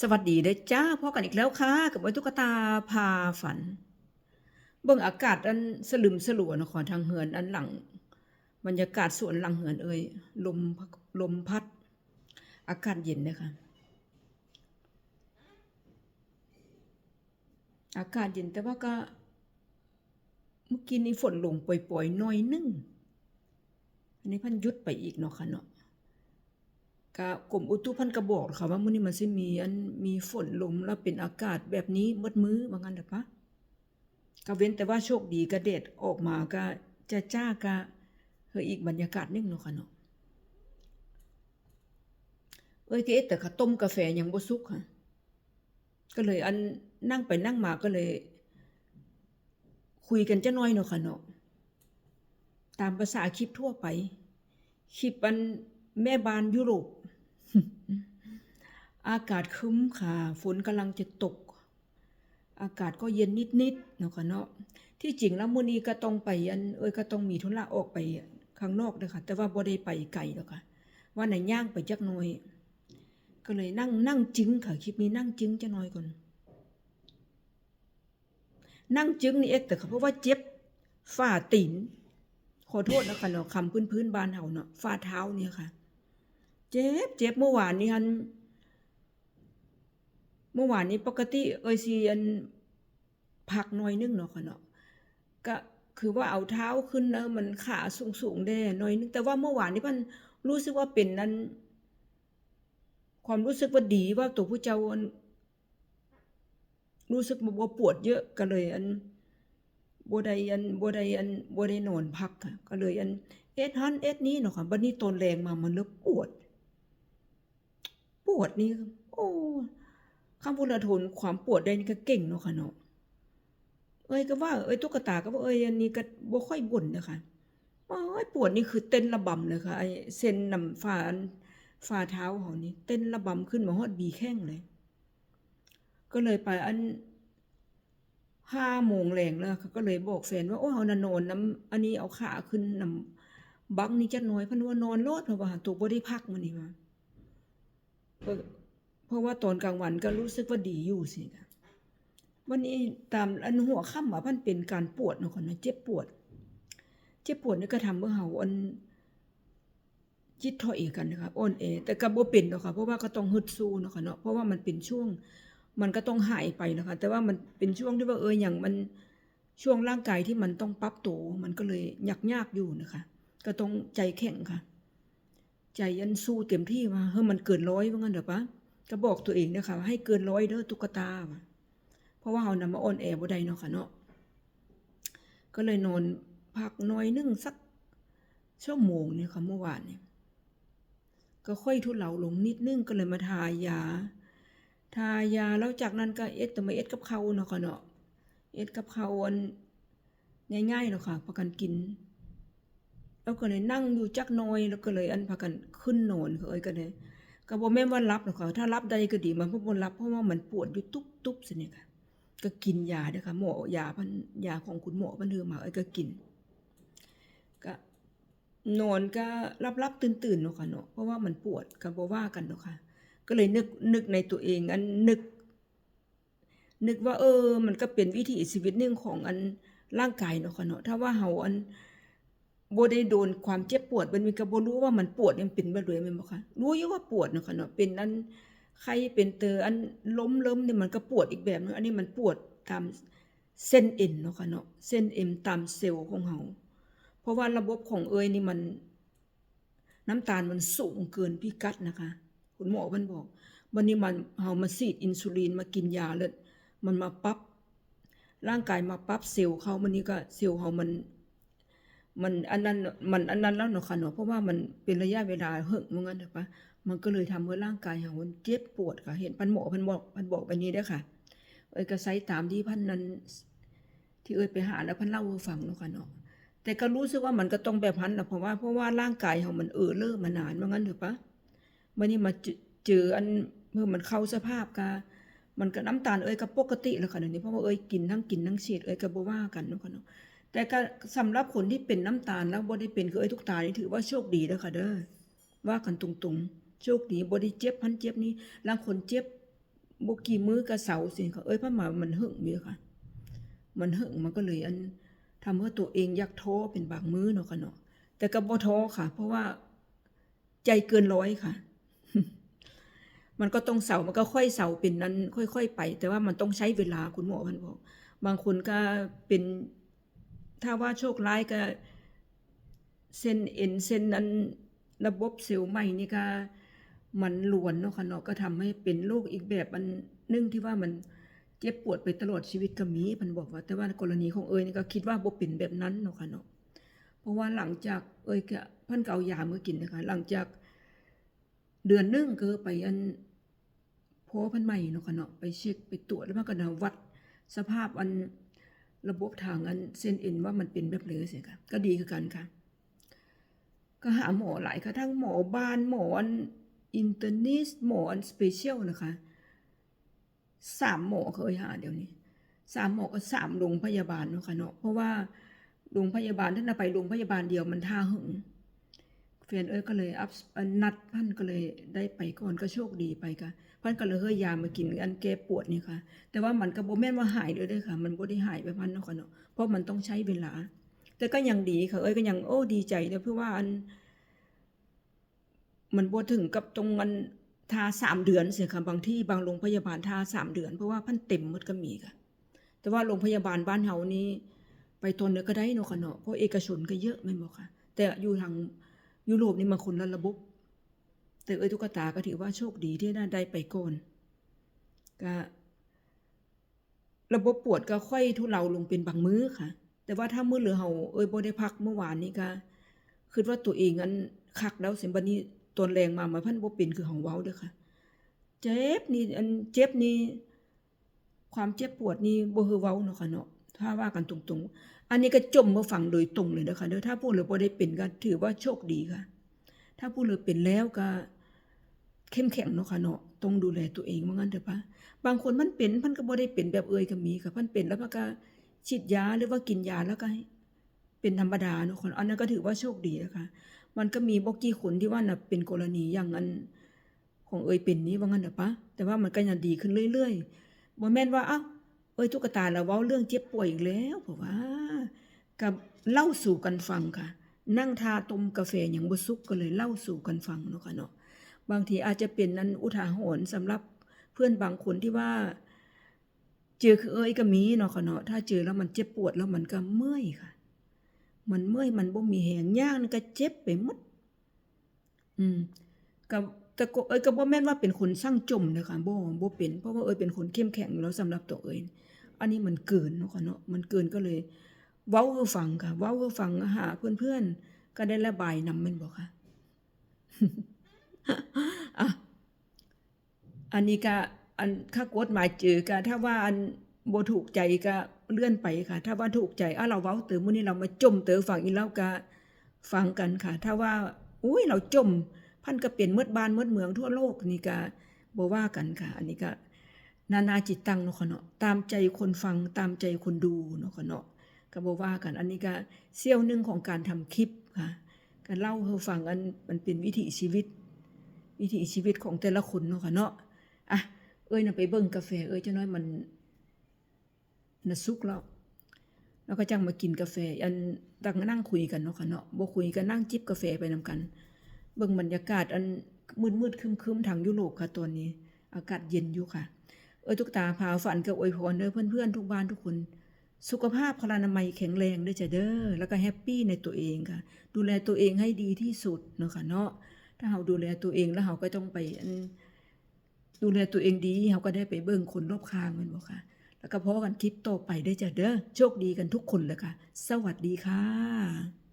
สวัสดีเด้อจ้าพ่อกันอีกแล้วค่ะ กับไว้ตุ๊กตาพาฝัน เบิ่งอากาศอันสลึมสลัวนาะขอทางเหือนอันหลังบรรยากาศสวนหลังเหือนเอ่ยลมลมพัด อากาศเย็นเลยค่ะ อากาศเย็นแต่ว่าก็ เมื่อกี้นี้ฝนลงปล่อยๆน้อยนึงอันนี้พันยุดไปอีกเนาะค่ะเนาะ ก็กรมอุตุพันก็บอกค่ะว่ามื้อนี้มันสิมีอันมีฝนลมแล้วเป็นอากาศแบบนี้หมดมื้อว่างั้นเด้อปะก็เว้นแต่ว่าโชคดีก็แดดออกมาก็จะจ้าก็เฮออีกบรรยากาศนึงเนาะค่ะเนาะเอ้ยเอ๊แต่ข้าต้มกาแฟยังบ่สุกค่ะ ก็เลยอันนั่งไปนั่งมาก็เลย คุยกันจะน้อยเนาะค่ะเนาะตามภาษาคลิปทั่วไป คลิปอันแม่บ้านยุโรป อากาศคึ้มค่ะ ฝนกำลังจะตก อากาศก็เย็นนิดๆเนาะค่ะเนาะที่จริงแล้วมื้อนี้ก็ต้องไปอันเอ้ยก็ต้องมีธุระออกไปข้างนอกเด้อค่ะ แต่ว่าบ่ได้ไปไกลดอกค่ะ ว่าไหนย่างไปจักหน่อย ก็เลยนั่งนั่งจึ้งค่ะ คลิปนี้นั่งจึ้งจะน้อยก่อนนั่งจึ้งนี่เอ็ดแต่ค่ะเพราะว่าเจ็บฝ่าตีนขอโทษนะคะเนาะคำพื้นพื้นบ้านเฮาเนาะฝ่าเท้าเนี่ยค่ะ เจ็บเจ็บเมื่อวานนี้ฮัน เมื่อวานนี้ปกติเอ้ยสิอันพักหน่อยนึงเนาะค่ะเนาะก็คือว่าเอาเท้าขึ้นนะมันขาสูงๆได้หน่อยนึงแต่ว่าเมื่อวานนี้มันรู้สึกว่าเป็นนั้น ความรู้สึกว่าดีว่าตัวผู้เจ้าอันรู้สึกว่าปวดเยอะก็เลยอันบ่ได้อันบ่ได้อันบ่ได้นอนพักก็เลยอันเอ็ดหันเอ็ดนี้เนาะค่ะบัดนี้ตนแรงมามันเริ่มปวด ปวดนี่โอ้ คำพูดละทนความปวดได้นี่ก็เก่งเนาะค่ะเนาะเอ้ยก็ว่าเอ้ยตุ๊กตาก็ว่าเอ้ยอันนี้ก็บ่ค่อยบ่นนะคะโอ้ยปวดนี่คือเต้นระบำเลยค่ะไอ้เส้นนำฝ่าฝ่าเท้าเขานี่เต้นระบำขึ้นมาฮอดบีแข้งเลย ก็เลยไปอันห้าโมงแรงแล้วค่ะก็เลยบอกแฟนว่าโอ้ยเอานนอนน้ำอันนี้เอาขาขึ้นนำบักนี่จักหน่อยเพันว่านอนโลดเพราะว่าตัวบ่ได้พักมื้อนี้ว่า เพราะว่าตอนกลางวันก็รู้สึกว่าดีอยู่สิค่ะวันนี้ตามอันหัวค่ำอะมันเป็นการปวดเนาะค่ะเนาะเจ็บปวด เจ็บปวดนี่ก็ทำเมื่อเฮาอันจิตถอยกันนะคะอ่อนแอแต่ก็บ่เป็นหรอกค่ะเพราะว่าก็ต้องฮึดสู้เนาะค่ะเนาะเพราะว่ามันเป็นช่วงมันก็ต้องหายไปนะคะ แต่ว่ามันเป็นช่วงที่ว่าเอออย่างมันช่วงร่างกายที่มันต้องปรับตัวมันก็เลยยากๆอยู่นะคะ ก็ต้องใจแข็งค่ะ ใจยันสู้เต็มที่ว่าเฮ้ยมันเกินร้อยว่างั้นเด้อปะ ก็บอกตัวเองนะคะให้เกินร้อยเด้อตุ๊กตา เพราะว่าเฮานำมาอ่อนแอบ่ได้เนาะค่ะเนาะก็เลยนอนพักน้อยนึงสักชั่วโมงเนี่ยค่ะเมื่อวานเนี่ยก็ค่อยทุเลาลงนิดนึงก็เลยมาทายา ทายาแล้วจากนั้นก็เอ็ดแต่มาเอ็ดกับเขาวเนาะค่ะเนาะเอ็ดกับเขาวอันง่ายๆเนาะค่ะพากันกิน แล้วก็เลยนั่งอยู่จักน้อยแล้วก็เลยอันพากันขึ้นนอนเขาเอ้ยก็เลย ก็บ่แม่นว่ารับหรอกค่ะถ้ารับได้ก็ดีมันบ่บ่รับเพราะว่ามันปวดอยู่ตุ๊บๆซิเนี่ยค่ะ ก็กินยาเด้อค่ะหมอยาพันยาของคุณหมอเพิ่นเฮือมาเอ้ก็กิน ก็นอนก็รับๆตื่นๆเนาะค่ะเนาะเพราะว่ามันปวดก็บ่ว่ากันเนาะค่ะ ก็เลยนึกนึกในตัวเองอันนึก นึกว่าเออ มันก็เป็นวิถีชีวิตหนึ่งของอันร่างกายเนาะค่ะเนาะถ้าว่าเฮาอัน บ่ได้โดนความเจ็บปวดมันมีก็บ่รู้ว่ามันปวดมันเป็นบ่ด้วยแม่นบ่คะรู้อยู่ว่าปวดเนาะค่ะเนาะเป็นอันไข้เป็นเตออันล้มเลิมนี่มันก็ปวดอีกแบบนึงอันนี้มันปวดตามเส้นเอ็นเนาะค่ะเนาะเส้นเอ็นตามเซลล์ของเฮาเพราะว่าระบบของเอยนี่มัน น้ำตาลมันสูงเกินพิกัดนะคะ คุณหมอเพิ่นบอก วันนี้มันเฮามาฉีดอินซูลินมากินยาแล้วมันมาปรับร่างกายมาปรับเซลล์เขามันนี้ก็เซลล์เฮามัน มันอันนั้นมันอันนั้นแล้วเนาะค่ะเนาะเพราะว่ามันเป็นระยะเวลาเฮิ่งว่างั้นเถอะปะมันก็เลยทำให้ร่างกายเฮามันเจ็บปวดค่ะ เห็นพันหมอพันบอกพันบอกแบบนี้เด้ค่ะ เอ้ยก็ใช้ตามที่พันนั้น ที่เอ้ยไปหาแล้วพันเล่าให้ฟังเนาะค่ะเนาะแต่ก็รู้สึกว่ามันก็ต้องแบบพันนะเพราะว่าเพราะว่าร่างกายเฮามันเออเลอะมานานว่างั้นเถอะปะวันนี้มาเจออันเมื่อมันเข้าสภาพกามันก็น้ำตาลเอ้ยก็ปกติแล้วค่ะเดี๋ยวนี้เพราะว่าเอ้ยกินทั้งกินทั้งเฉีดเอ้ยก็บ่ว่ากันเนาะค่ะเนาะ แต่ก็สำหรับคนที่เป็นน้ำตาลแล้วบ่ได้เป็นคือเอ้ทุกตานี่ถือว่าโชคดีเด้อค่ะเด้อว่ากันตรงๆ โชคดีบ่ได้เจ็บพันเจ็บนี้ลางคนเจ็บบ่กี่มื้อก็เสาสิค่ะเอ้ยพระมามันหึงมีค่ะ มันหึงมันก็เลยอันทำให้ตัวเองอยากท้อเป็นบางมื้อเนาะค่ะเนาะแต่ก็บ่ท้อค่ะ เพราะว่าใจเกินร้อยค่ะ มันก็ต้องเสามันก็ค่อยเสาเป็นนั้น ค่อย ๆ ไป แต่ว่ามันต้องใช้เวลาคุณหมอพันบอก บางคนก็เป็น ถ้าว่าโชคร้ายก็เส้นเอ็นเส้นนั้นระบบเซลล์ใหม่นี่ก็มันหลวนเนาะค่ะเนาะก็ทำให้เป็นโรคอีกแบบอันนึ่งที่ว่ามันเจ็บปวดไปตลอดชีวิตก็มีเพันบอกว่า แต่ว่ากรณีของเอยนี่ก็คิดว่าบ่เป็นแบบนั้นเนาะค่ะเนาะเพราะว่าหลังจากเอยก็พิ่นก็เอายาเมากินนะคะ หลังจากเดือนนึงก็ไปอันโพพันใหม่เนาะค่ะเนาะไปเช็คไปตรวจแล้วมันก็นะวัดสภาพอัน ระบบทางอันเส้นเอ็นว่ามันเป็นแบบเลยสิค่ะก็ดีคือกันค่ะ ก็หาหมอหลายค่ะทั้งหมอบานหมออันอินเตอร์นิสหมออันสเปเชียลนะคะสามหมอเคยหาเดี๋ยวนี้สามหมอก็สามโรงพยาบาลเนาะค่ะเนาะเพราะว่าโรงพยาบาลถ้าเราไปโรงพยาบาลเดียวมันท่าหึง แฟนเอ้ยก็เลยอัพนัดพันก็เลยได้ไปก่อนก็โชคดีไปค่ะพันก็เลยเฮ้ยยามากินอันแก้ปวดนี่ค่ะ แต่ว่ามันก็บ่แม่นว่าหายเลยด้อค่ะ มันบ่ได้หายไปพันเนาะค่ะเนาะเพราะมันต้องใช้เวลา แต่ก็ยังดีค่ะ เอ้ยก็ยังโอ้ดีใจเด้อเพราะว่าอัน มันบ่ถึงกับตรงอันทาสามเดือนเสียค่ะบางที่บางโรงพยาบาลทาสามเดือน เพราะว่าพันเต็มหมดก็มีค่ะ แต่ว่าโรงพยาบาลบ้านเฮานี่ไปตนเดียวก็ได้เนาะค่ะเนาะเพราะเอกชนก็เยอะแม่นบ่ค่ะ แต่อยู่ทาง ยุโรปนี่มันคนละระบบ แต่เอ้ยตุ๊กตาก็ถือว่าโชคดีที่ได้ได้ไปก่อนก็ระบบปวดก็ค่อยทุเลาลงเป็นบางมื้อค่ะ แต่ว่าถ้ามื้อเหลือเฮาเอ้ยบ่ได้พักเมื่อวานนี้ก็คิดว่าตัวเองอันคักแล้วเสิบัดนี้ตนแรงมามาพันบ่เป็นคือของเว้าเด้อค่ะ เจ็บนี่อันเจ็บนี่ความเจ็บปวดนี่บ่คือเว้าเนาะค่ะเนาะ ถ้าว่ากันตรงๆ อันนี้ก็จมมาฟังโดยตรงเลยนะคะเด้อถ้าผู้เหลือได้เป็นก็ถือว่าโชคดีค่ะ ถ้าผู้เหลือเป็นแล้วก็เข้มแข็งเนาะค่ะเนาะต้องดูแลตัวเองว่างั้นเถอะปะบางคนมันเป็นมันก็บ่ได้เป็นแบบเอ่ยก็มีค่ะมันเป็นแล้วมันก็ฉีดยาหรือว่ากินยาแล้วก็เป็นธรรมดาเนาะค่ะอันนั้นก็ถือว่าโชคดีนะคะ มันก็มีบ่กี่คนที่ว่าน่ะเป็นกรณีอย่างนั้นของเอ่ยเป็นนี้ว่างั้นเถอะปะแต่ว่ามันก็ยังดีขึ้นเรื่อยๆบ่แม่นว่าเอ้า เอ้ยตุ๊กตาเราเว้าเรื่องเจ็บป่วยอีกแล้วเพราะว่า กับเล่าสู่กันฟังค่ะ นั่งทาต้มกาแฟอย่างบ่สุกก็เลยเล่าสู่กันฟังเนาะค่ะเนาะบางทีอาจจะเป็นนั้นอุทาหรณ์สำหรับเพื่อนบางคนที่ว่า เจอคือเอ้ยก็มีเนาะค่ะเนาะถ้าเจอแล้วมันเจ็บปวดแล้วมันก็เมื่อยค่ะ มันเมื่อยมันบ่มีแหงย่างก็เจ็บไปหมดอืมกับ แต่ก็เอ้ยก็บ่แม่นว่าเป็นคนสร้างจมเด้อค่ะบ่บ่เป็น เพราะว่าเอ้ยเป็นคนเข้มแข็งอยู่แล้วสำหรับตัวเอ้ยอันนี้มันเกินเนาะค่ะเนาะมันเกินก็เลย เว้าให้ฟังค่ะ เว้าให้ฟังหาเพื่อนๆก็ได้ระบายนำแม่นบ่ค่ะอะอันนี้ก็อันค่ากฎหมายเจอก็ถ้าว่าอันบ่ถูกใจก็เลื่อนไปค่ะ ถ้าว่าถูกใจอะเราเว้าเติมมื้อนี้เรามาจมเตอฟังอีกแล้วก็ฟังกันค่ะ ถ้าว่าอุ้ยเราจม พันก็เปลี่ยนเมดบ้านเมดเมืองทั่วโลกนี่ก็บ่ว่ากันค่ะ อันนี้ก็ นานาจิตตังเนาะค่ะเนาะตามใจคนฟังตามใจคนดูเนาะค่ะเนาะก็บ่ว่ากัน อันนี้ก็เสี้ยวหนึงของการทำคลิปค่ะก็เล่าให้ฟังอันมันเป็นวิถีชีวิต วิถีชีวิตของแต่ละคนเนาะค่ะเนาะอะเอ้ยน่ะไปเบิ่งกาแฟเอ้ยจังน้อยมันน่ะสุกแล้วแล้วก็จังมากินกาแฟ อันตั้งนั่งคุยกันเนาะค่ะเนาะบ่คุยก็นั่งจิบกาแฟไปนำกัน เบิ่งบรรยากาศอันมืดๆครึมๆทางยุโรปค่ะตอนนี้ อากาศเย็นอยู่ค่ะ เอ้ยทุกตาพาฝันกับอวยพรเด้อเพื่อนๆทุกบ้านทุกคน สุขภาพพลานามัยแข็งแรงด้อจ้ะเด้อแล้วก็แฮปปี้ในตัวเองค่ะ ดูแลตัวเองให้ดีที่สุดเนาะค่ะเนาะถ้าเราดูแลตัวเองแล้วเราก็ต้องไปดูแลตัวเองดีเราก็ได้ไปเบิ่งคนรอบข้างมันบ่ค่ะ แล้วก็พอกันคลิปต่อไปได้จ้ะเด้อโชคดีกันทุกคนเลยค่ะ สวัสดีค่ะ